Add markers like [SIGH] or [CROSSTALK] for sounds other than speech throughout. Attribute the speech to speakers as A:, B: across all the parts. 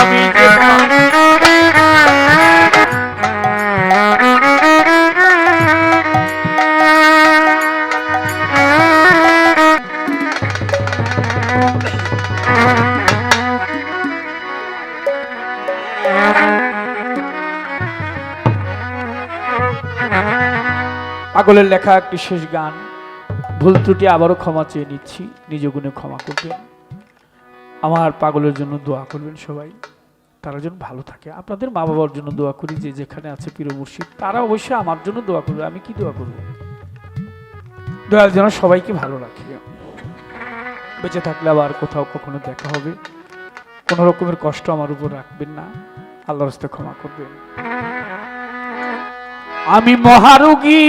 A: আমি পাগলের লেখা একটি শেষ গান। ভুল ত্রুটি আবারও ক্ষমা চেয়ে নিচ্ছি, নিজ গুণে ক্ষমা করবেন। আমার পাগলের জন্য দোয়া করবেন সবাই। তারা যেন ভালো থাকে। আপনাদের মা বাবার জন্য দোয়া করি, যে যেখানে আছে পীর মুর্শিদ, তারা অবশ্যই আমার জন্য দোয়া করবে। আমি কি দোয়া করব? দয়াল যেন সবাইকে ভালো রাখি। বেঁচে থাকলে আবার কোথাও কখনো দেখা হবে। কোনো রকমের কষ্ট আমার উপর রাখবেন না। আল্লাহর হস্তে ক্ষমা করবেন। আমি মহারোগী।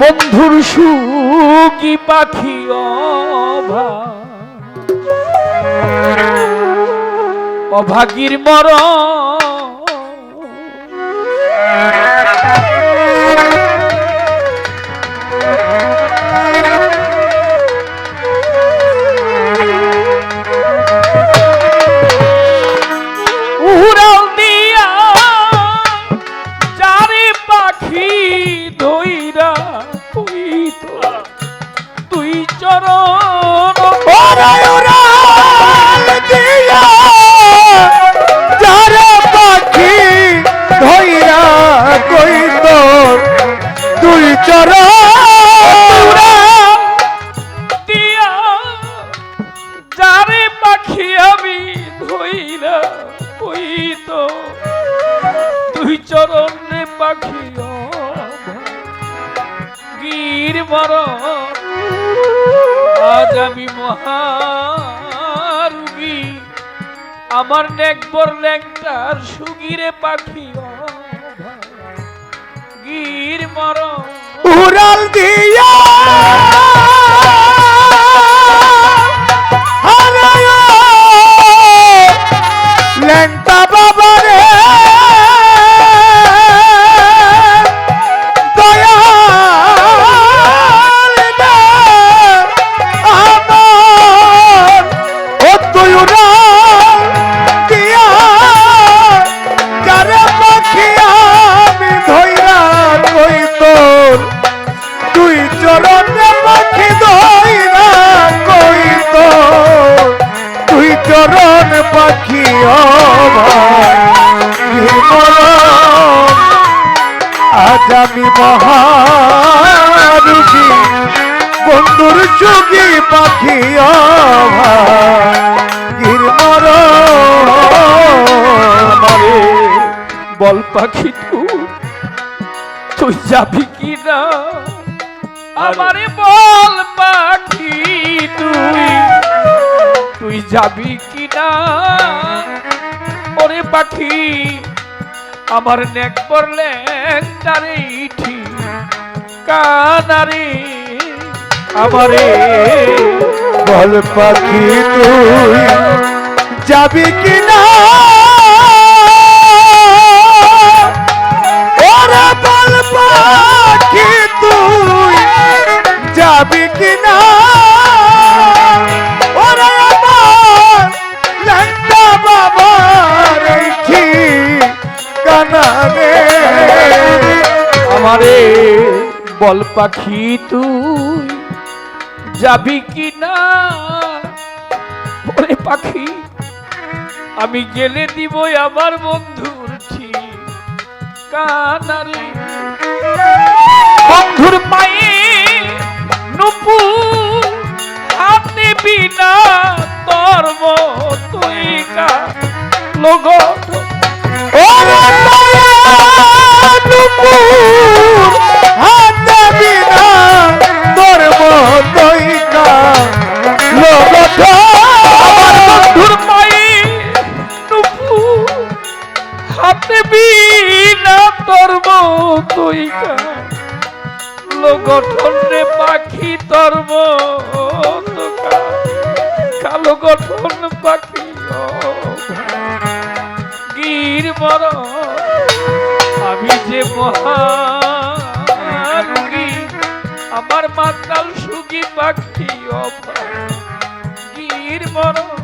A: বন্ধুর সুখী পাখি অভা। অভাগীর মর আমার নেকবর ল্যাংটার সুগিরে পাখি গির মর
B: উড়াল দিয়া।
A: বল পাখি তুই। তুই যাবি কি না আমারে বল পাখি তুই। তুই যাবি কি না ওরে পাখি আমার নেক পড়লে তারে ইঠি। কানারে আমারে
B: বল পাখি তুই। যাবি কি না বল পাখি তুই, যাবি কি না? ওরে
A: পাখি, আমি গেলে দিব আমার বন্ধুর ঠিক কানারে। বন্ধুর পায়ে নুপু হাতে বিনা তোর তুই কা লগট তুই গঠন পাখি তোর কালো গঠন পাখি গির বড়। আমি যে মহারুগী আমার মাতাল সুগি পাখি অভাব গির মরণ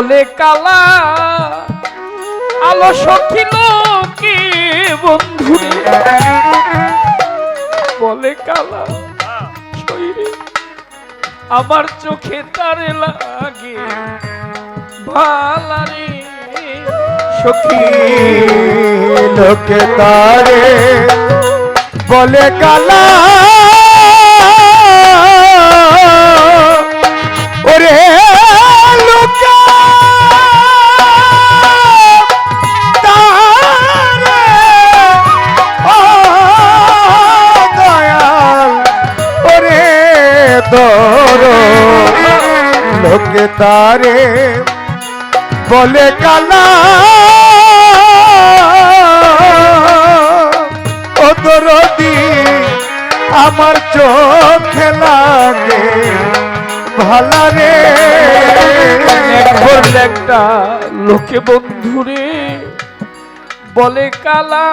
A: বলে কালা, আলো সখী লোকে বন্ধু বলে কালা আমার চোখে তারে লাগে। ভালারে সখী
B: লোকে তারে বলে কালা লোকে তারে, বলে কালা। ও দরদি, আমার চোখে লাগে ভালা রে।
A: একটা লোকে বন্ধুরে বলে কালা,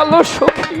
A: আলো সখী।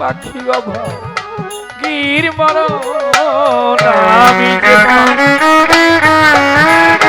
A: পাখি বাবা গির মর [LAUGHS]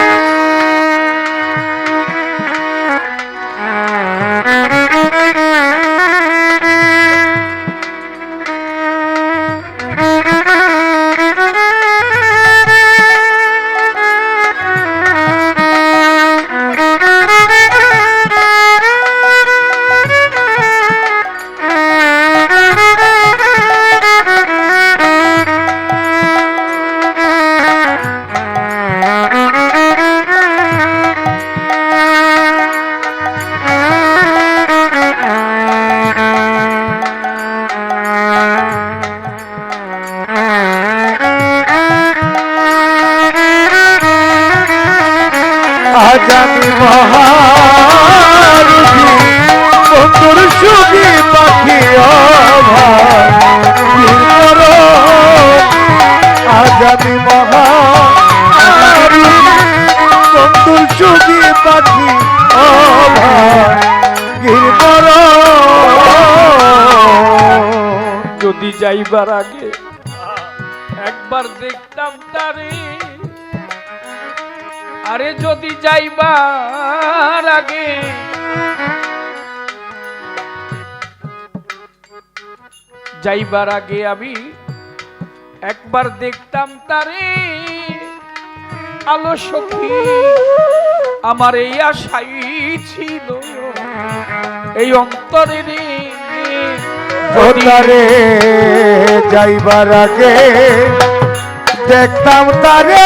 A: যে মহা-
B: আজ আমি বন্ধুর সুখী পাখি অভার। আজ আমি মহারুষি বন্ধুর সুখী পাখি অভার।
A: যদি যাইবার আগে একবার দেখতাম তারে আরে যদি যাইবার আগে যাইবার আগে আমি একবার দেখতাম তারে আলো সখী। আমার এই আশাই ছিল। এই অন্তরে রে
B: যাইবার আগে দেখতাম তারে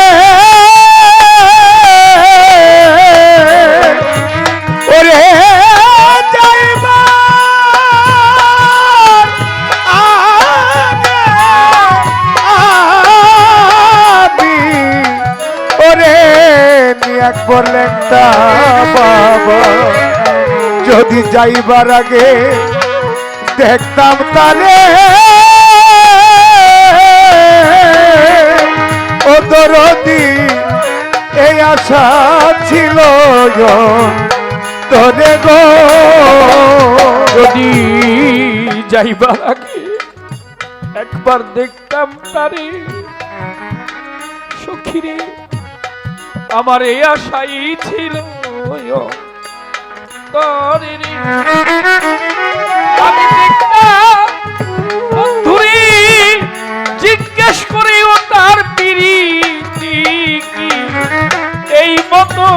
B: নিয়ে বলেনটা বাবা, যদি যাইবার আগে দেখতাম তারে ও দরদি, এই আশা ছিল তোরে গো।
A: যদি যাইবার আগে একবার দেখতাম তারে, সখিরে আমার এই আশাই ছিল। জিজ্ঞেস করে ও তার পিড়ি এই মতো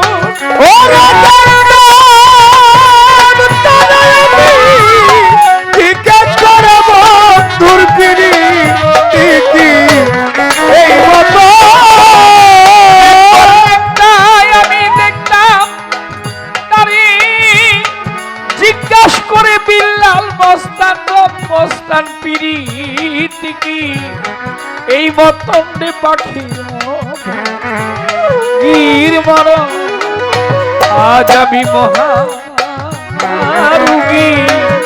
B: এই
A: মতন্ডে পাখি গির মর। আজ আমি মহা রুগী।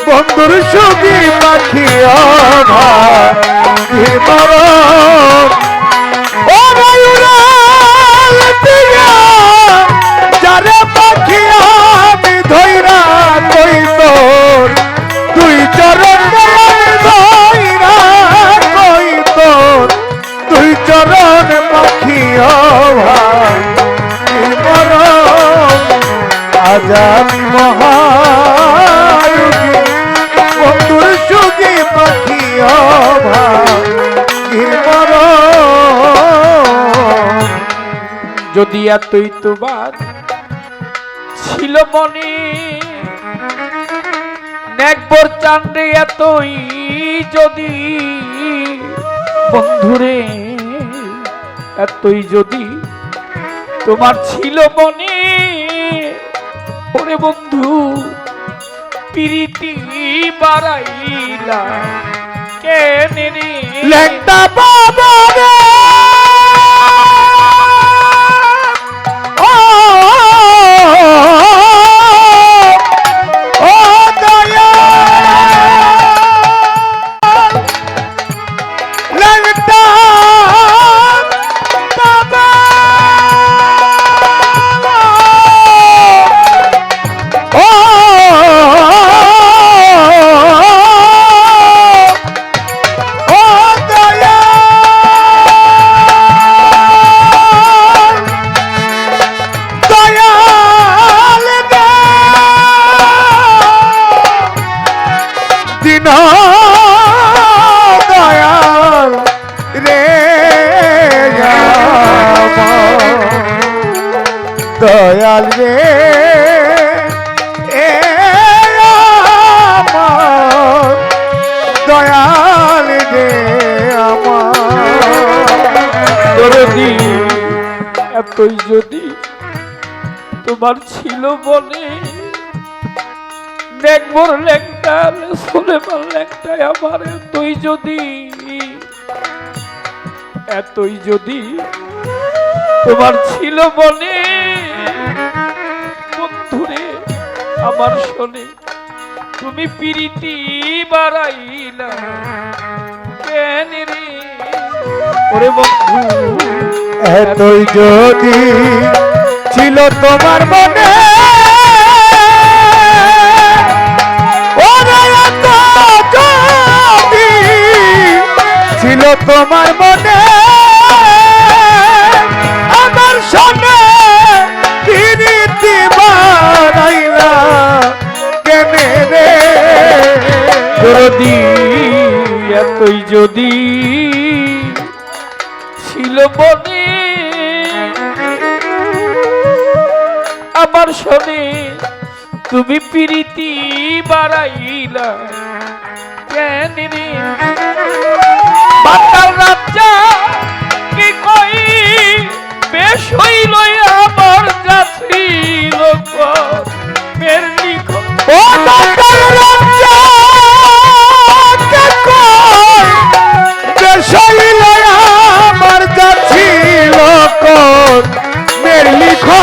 B: বন্ধুর সুখী পাখি আমার ও ময়ূরাল দিয়া যারে পাখি ও ভাই মরণ আজ আমি মহায়ুগী বন্ধুর সুখী পাখি অভার
A: যদি এতই তোমার ছিল মনে, নেকবর চান্ডে এতই যদি বন্ধুরে এতই যদি তোমার ছিল মনে ওরে বন্ধু প্রীতি বাড়াইলা কেন
B: বাবা
A: এতই যদি তোমার ছিল বলে দেখবর লেখটা সুলেমান লেখটায় আমার এতই যদি এতই যদি তোমার ছিল বলে বন্ধুরে, আমার শোনে, তুমি প্রীতি বাড়াইলা কেন রে? ওরে বন্ধু
B: এতই যদি ছিল তোমার মনে ছিল তোমার মনে, আমার সনে কেনে রে?
A: যদি এতই যদি ছিল আমার শোনে তুমি প্রীতি বাড়াইলা। কেন রে? বাতাল রাজা কি কই? বেশ হইল আমার যাত্রী লোক। মের লিখো।
B: ও রাজ্জাকে কই, দেশাইলে আমার লিখো।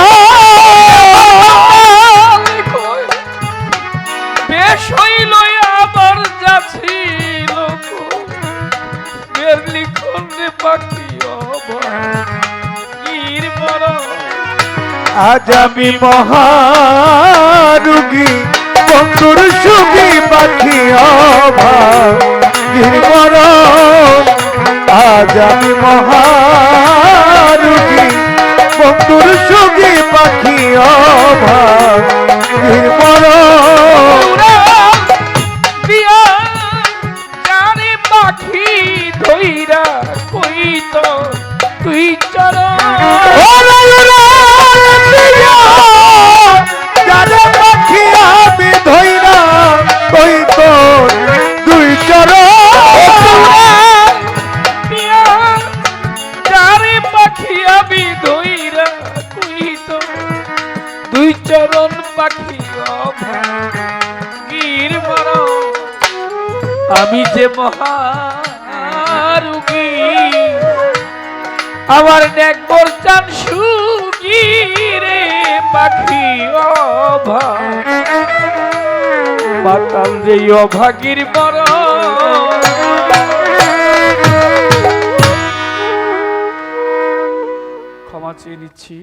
B: আজ আমি মহারুগী বন্ধুর সুখী পাখি অভাগীর আজ আমি মহারুগী বন্ধুর সুখী পাখি আমি
A: যে মহারুগী, আমার নেকবর চান সুগি রে পাখি মাতাল যে অভাগীর ক্ষমা চেয়ে নিচ্ছি।